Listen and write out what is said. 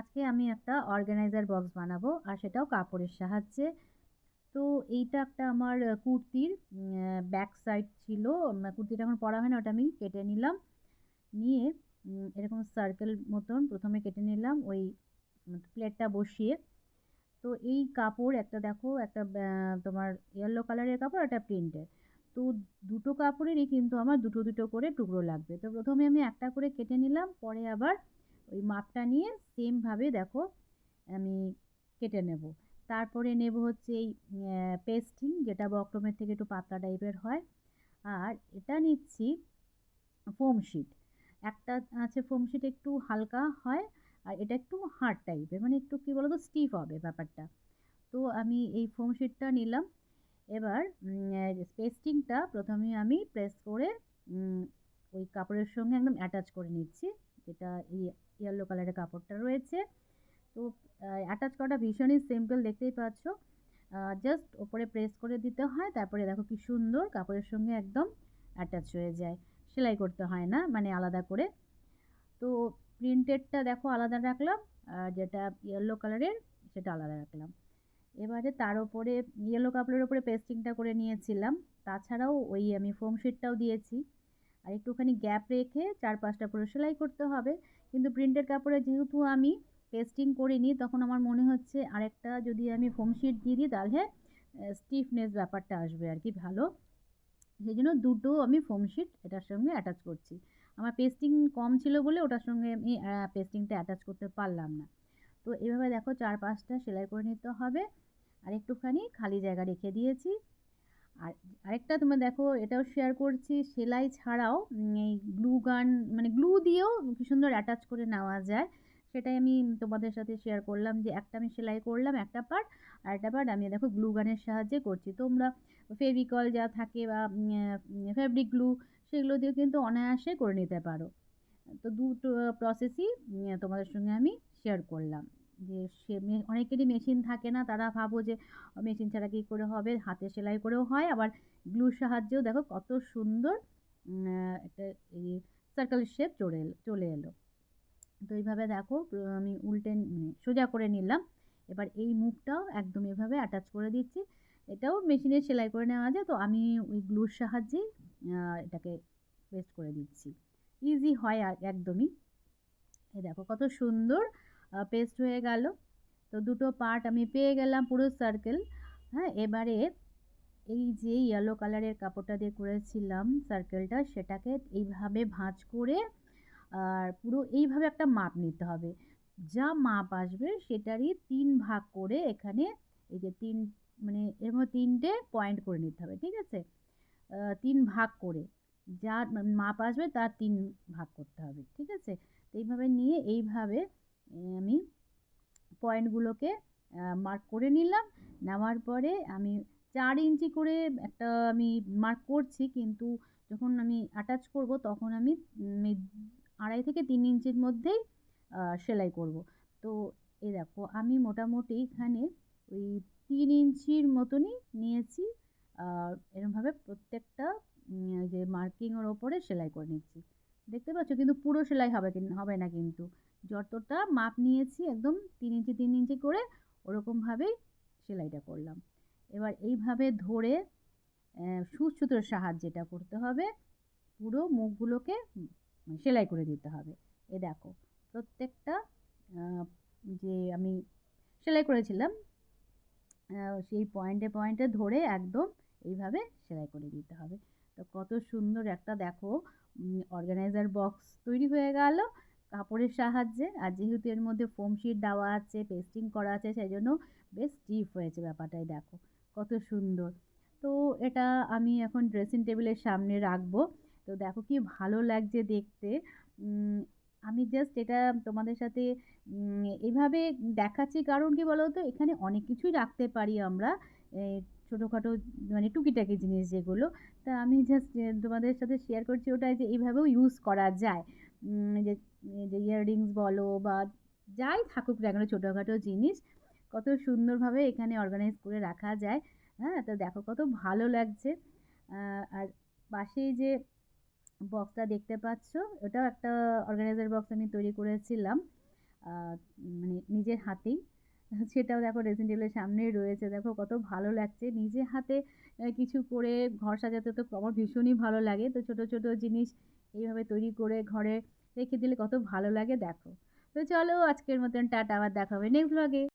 আজকে আমি একটা অর্গানাইজার বক্স বানাবো আর সেটাও কাপড়ের সাহায্যে। তো এইটা একটা আমার কুর্তির ব্যাক সাইড ছিল। কুর্তিটা এখন পরা হয় না, ওটা আমি কেটে নিলাম। নিয়ে এরকম সার্কেল মতন প্রথমে কেটে নিলাম, ওই প্লেটটা বসিয়ে। তো এই কাপড় একটা দেখো, একটা তোমার ইয়েলো কালারের কাপড় একটা প্রিন্টের তো দুটো কাপড়েরই কিন্তু আমার দুটো দুটো করে টুকরো লাগবে। তো প্রথমে আমি একটা করে কেটে নিলাম, পরে আবার ওই মাপটা নিয়ে সেমভাবে দেখো আমি কেটে নেব। তারপরে নেব হচ্ছে এই পেস্টিং যেটা বক্রমের থেকে একটু পাতলা টাইপের হয়। আর এটা নিচ্ছি ফোম শিট একটা আছে ফোম শিট একটু হালকা হয় আর এটা একটু হার্ড টাইপের মানে একটু কী বলো তো স্টিফ হবে ব্যাপারটা। তো আমি এই ফোম শিটটা নিলাম। এবার পেস্টিংটা প্রথমে আমি প্রেস করে ওই কাপড়ের সঙ্গে একদম অ্যাটাচ করে নিচ্ছি, যেটা ইয়েলো কালারের কাপড়টা রয়েছে। তো অ্যাটাচ করাটা ভীষণই সিম্পল দেখতেই পাচ্ছ। জাস্ট ওপরে প্রেস করে দিতে হয়, তারপরে দেখো কি সুন্দর কাপড়ের সঙ্গে একদম অ্যাটাচ হয়ে যায়। সেলাই করতে হয় না মানে আলাদা করে। তো প্রিন্টেডটা দেখো আলাদা রাখলাম, আর যেটা ইয়েলো কালারের সেটা আলাদা রাখলাম। এবারে তার উপরে ইয়েলো কাপড়ের উপরে পেস্টিংটা করে নিয়েছিলাম। তাছাড়াও ওই আমি ফোম শিটটাও দিয়েছি। আর একটুখানি গ্যাপ রেখে চার পাঁচটা করে সেলাই করতে হবে। কিন্তু প্রিন্টের কাপড়ে যেহেতু আমি পেস্টিং করিনি, তখন আমার মনে হচ্ছে আরেকটা যদি আমি ফোম শিট দিয়ে দিই, তাহলে স্টিফনেস ব্যাপারটা আসবে আর কি ভালো। সেই জন্য দুটো আমি ফোম শিট এটার সঙ্গে অ্যাটাচ করছি। আমার পেস্টিং কম ছিল বলে ওটার সঙ্গে আমি পেস্টিংটা অ্যাটাচ করতে পারলাম না। তো এভাবে দেখো চার পাঁচটা সেলাই করে নিতে হবে। আর একটুখানি খালি জায়গা রেখে দিয়েছি। আর আরেকটা তোমরা দেখো, এটাও শেয়ার করছি, সেলাই ছাড়াও এই গ্লু গান মানে গ্লু দিয়েও কি সুন্দর অ্যাটাচ করে নেওয়া যায়। সেটাই আমি তোমাদের সাথে শেয়ার করলাম যে একটা আমি সেলাই করলাম একটা পার্ট আর একটা পার্ট আমি দেখো গ্লু গানের সাহায্যে করছি। তোমরা ফেভিকল যা থাকে বা ফেব্রিক গ্লু সেগুলো দিয়েও কিন্তু অনায়াসে করে নিতে পারো। তো দুটো প্রসেসই তোমাদের সঙ্গে আমি শেয়ার করলাম। যে সে অনেকেরই মেশিন থাকে না, তারা ভাবো যে, মেশিন ছাড়া কী করে হবে, হাতে সেলাই করেও হয়, আবার গ্লুর সাহায্যেও দেখো কত সুন্দর একটা সার্কেল শেপ চলে এলো চলে এলো। তো এইভাবে দেখো আমি উল্টে সোজা করে নিলাম, এবার এই মুখটাও একদম এভাবে অ্যাটাচ করে দিচ্ছি, এটাও মেশিনে সেলাই করে নেওয়া যায়, তো আমি ওই গ্লুর সাহায্যেই এটাকে পেস্ট করে দিচ্ছি। ইজি হয় একদমই। এ দেখো কত সুন্দর পেস্ট হয়ে গেল। তো দুটো পার্ট আমি পেয়ে গেলাম পুরো সার্কেল হ্যাঁ এবারে এই যে ইয়েলো কালারের কাপড়টা দিয়ে করেছিলাম সার্কেলটা সেটাকে এইভাবে ভাঁজ করে আর পুরো এইভাবে একটা মাপ নিতে হবে। যা মাপ আসবে সেটারই তিন ভাগ করে এখানে এই যে তিন মানে এর মধ্যে তিনটে পয়েন্ট করে নিতে হবে, ঠিক আছে? তিন ভাগ করে। যা মাপ আসবে তার তিন ভাগ করতে হবে, ঠিক আছে? এইভাবে নিয়ে এইভাবে আমি পয়েন্টগুলোকে মার্ক করে নিলাম। নেওয়ার পরে আমি চার ইঞ্চি করে একটা আমি মার্ক করছি, কিন্তু যখন আমি অ্যাটাচ করব তখন আমি আড়াই থেকে তিন ইঞ্চির মধ্যেই সেলাই করব। তো এ দেখো, আমি মোটামুটি এখানে ওই তিন ইঞ্চির মতনই নিয়েছি এরমভাবে প্রত্যেকটা যে মার্কিংয়ের ওপরে সেলাই করে নিচ্ছি। দেখতে পাচ্ছ? কিন্তু পুরো সেলাই হবে হবে না কিন্তু। যতটা মাপ নিয়েছি একদম তিন ইঞ্চি তিন ইঞ্চি করে ওরকমভাবেই সেলাইটা করলাম। এবার এইভাবে ধরে সুচ সুতোর সাহায্যে এটা করতে হবে। পুরো মুখগুলোকে সেলাই করে দিতে হবে। এ দেখো, প্রত্যেকটা যে আমি সেলাই করেছিলাম সেই পয়েন্টে পয়েন্টে ধরে একদম এইভাবে সেলাই করে দিতে হবে। তো কত সুন্দর একটা দেখো অর্গানাইজার বক্স তৈরি হয়ে গেল। কাপড়ের সাহায্যে, আর যেহেতু এর মধ্যে ফোম শিট দেওয়া আছে পেস্টিং করা আছে সেই জন্য বেশ স্টিফ হয়েছে ব্যাপারটাই, দেখো, কত সুন্দর। তো এটা আমি এখন ড্রেসিং টেবিলের সামনে রাখব। তো দেখো কি ভালো লাগছে দেখতে। আমি জাস্ট এটা তোমাদের সাথে এভাবে দেখাচ্ছি কারণ কি বলো তো এখানে অনেক কিছুই রাখতে পারি আমরা। ছোটোখাটো মানে টুকিটাকি জিনিস যেগুলো। তা আমি জাস্ট তোমাদের সাথে শেয়ার করছি ওটাই যে এইভাবেও ইউজ করা যায়। যে যে ইয়াররিংস বলো বা যাই থাকুক না কেন ছোটোখাটো জিনিস, কত সুন্দরভাবে এখানে অর্গানাইজ করে রাখা যায়। হ্যাঁ তো দেখো কত ভালো লাগছে। আর পাশেই যে বক্সটা দেখতে পাচ্ছ, ওটাও একটা অর্গানাইজার বক্স আমি তৈরি করেছিলাম। মানে নিজের হাতেই। সেটাও দেখো ড্রেসিং টেবিলের সামনেই রয়েছে। দেখো কত ভালো লাগছে। নিজে হাতে কিছু করে ঘর সাজাতে তো আমার ভীষণই ভালো লাগে। তো ছোট ছোট জিনিস এইভাবে তৈরি করে ঘরে রেখে দিলে কত ভালো লাগে, দেখো। তো চলো আজকের মতন টাটা, আবার দেখা হবে নেক্সট ব্লগে